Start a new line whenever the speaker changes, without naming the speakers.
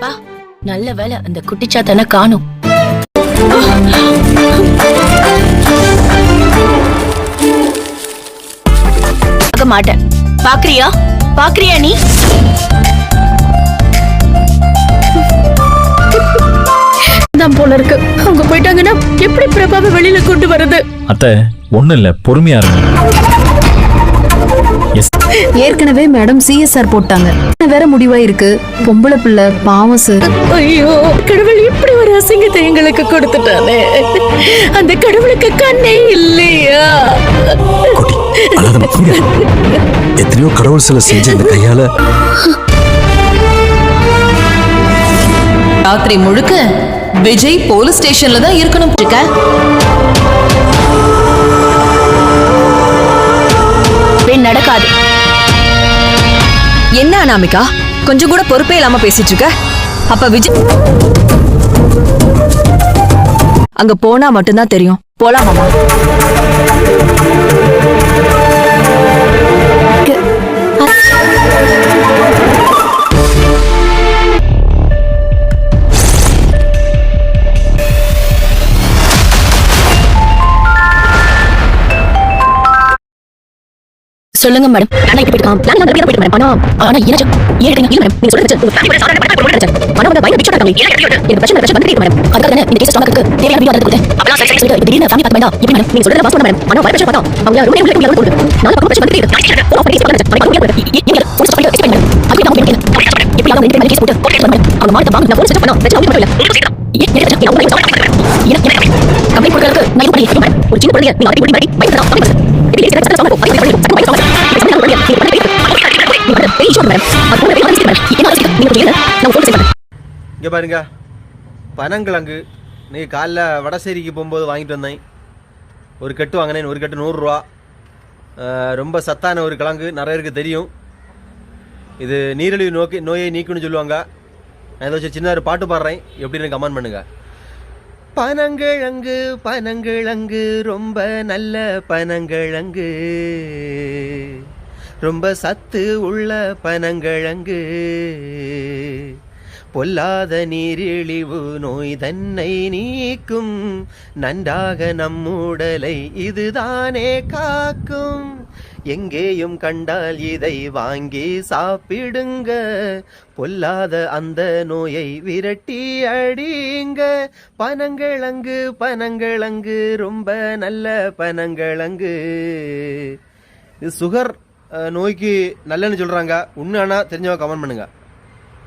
அப்பா நல்ல வேலை அந்த குட்டிச்சாத்தான காணும். பார்க்க மாட்டேன். பாக்குறியா பாக்குறியா நீ?
தான் போல இருக்கு. அவங்க போயிட்டாங்கன்னா எப்படி பிரபாவை வெளியில கொண்டு வருது
அத்தை ஒன்றும் இல்லை பொறுமையா இருங்க.
ஏற்கனவே மேடம் சிஎஸ்ஆர் போட்டாங்க. வேற முடிவா இருக்கு? பொம்பளை பிள்ளை பாவம் சார்
ஐயோ கடவுள் இப்படி ஒரு அசிங்கத்தை எங்களுக்கு கொடுத்துட்டானே. அந்த கடவுளுக்கு கண்ணே இல்லையா.
எத்தனையோ கடவுள் சிலை செஞ்ச இந்த கையால.
ராத்திரி முழுக்க விஜய் போலீஸ் ஸ்டேஷன்ல தான் இருக்கணும் இருக்க.
நடக்கவே நடக்காது.
என்ன அனாமிகா? கொஞ்சம் கூட பொறுப்பே இல்லாம பேசிட்டு இருக்க? அப்ப விஜய் அங்க போனா மட்டும்தான் தெரியும். போலாமாமா
சொல்லுங்க மேடம் இப்படி இருக்கான் பிளான் போயிட்டு மேடம் ஆனா ஆனா என்ன ஏன் இல்ல மேடம் நீங்க சொல்றது பணம் வந்து பயந்து பிச்சோட இருக்காங்க எனக்கு பிரச்சனை பிரச்சனை மேடம் அதுக்காக தானே இந்த கேஸ் இருக்கு தேவையான வீடியோ அப்பலாம் சரி சரி திடீர்னு ஃபேமிலி பார்க்க வேண்டாம் மேடம் நீங்க சொல்றது மேடம் ஆனா பார்த்தா அவங்க உள்ள போடுது பக்கம் பிரச்சனை ஓ அப்படி நீங்க எக்ஸ்பிளைன் நான் அவங்க ரெண்டு கேஸ் போட்டு மேடம் அவங்க மாட்ட வாங்க நான் பண்ணா பிரச்சனை இல்ல நான் ஒரு சின்ன குழந்தைய நீங்க அப்படி
இங்கே பாருங்க பனங்கிழங்கு இன்னைக்கு காலைல வடசேரிக்கு போகும்போது வாங்கிட்டு வந்தேன் ஒரு கட்டு வாங்கினேன் ஒரு கட்டு நூறுரூவா ரொம்ப சத்தான ஒரு கிழங்கு நிறைய பேருக்கு தெரியும் இது நீரிழிவு நோக்கி நோயை நீக்குன்னு சொல்லுவாங்க நான் ஏதோ சின்ன ஒரு பாட்டு பாடுறேன் எப்படின்னு கமெண்ட் பண்ணுங்க பனங்கிழங்கு பனங்கிழங்கு ரொம்ப நல்ல பனங்கிழங்கு ரொம்ப சத்து உள்ள பனங்கிழங்கு. பொல்லாத நீரிழிவு நோய் தன்னை நீக்கும். நன்றாக நம்முடலை இதுதானே காக்கும். எங்கேயும் கண்டால் இதை வாங்கி சாப்பிடுங்க. பொல்லாத அந்த நோயை விரட்டி அடிங்க. பனங்கிழங்கு பனங்கிழங்கு ரொம்ப நல்ல பனங்கிழங்கு. சுகர் நோய்க்கு நல்லன்னு சொல்கிறாங்க உண்மையானா தெரிஞ்சவங்க கமெண்ட் பண்ணுங்க.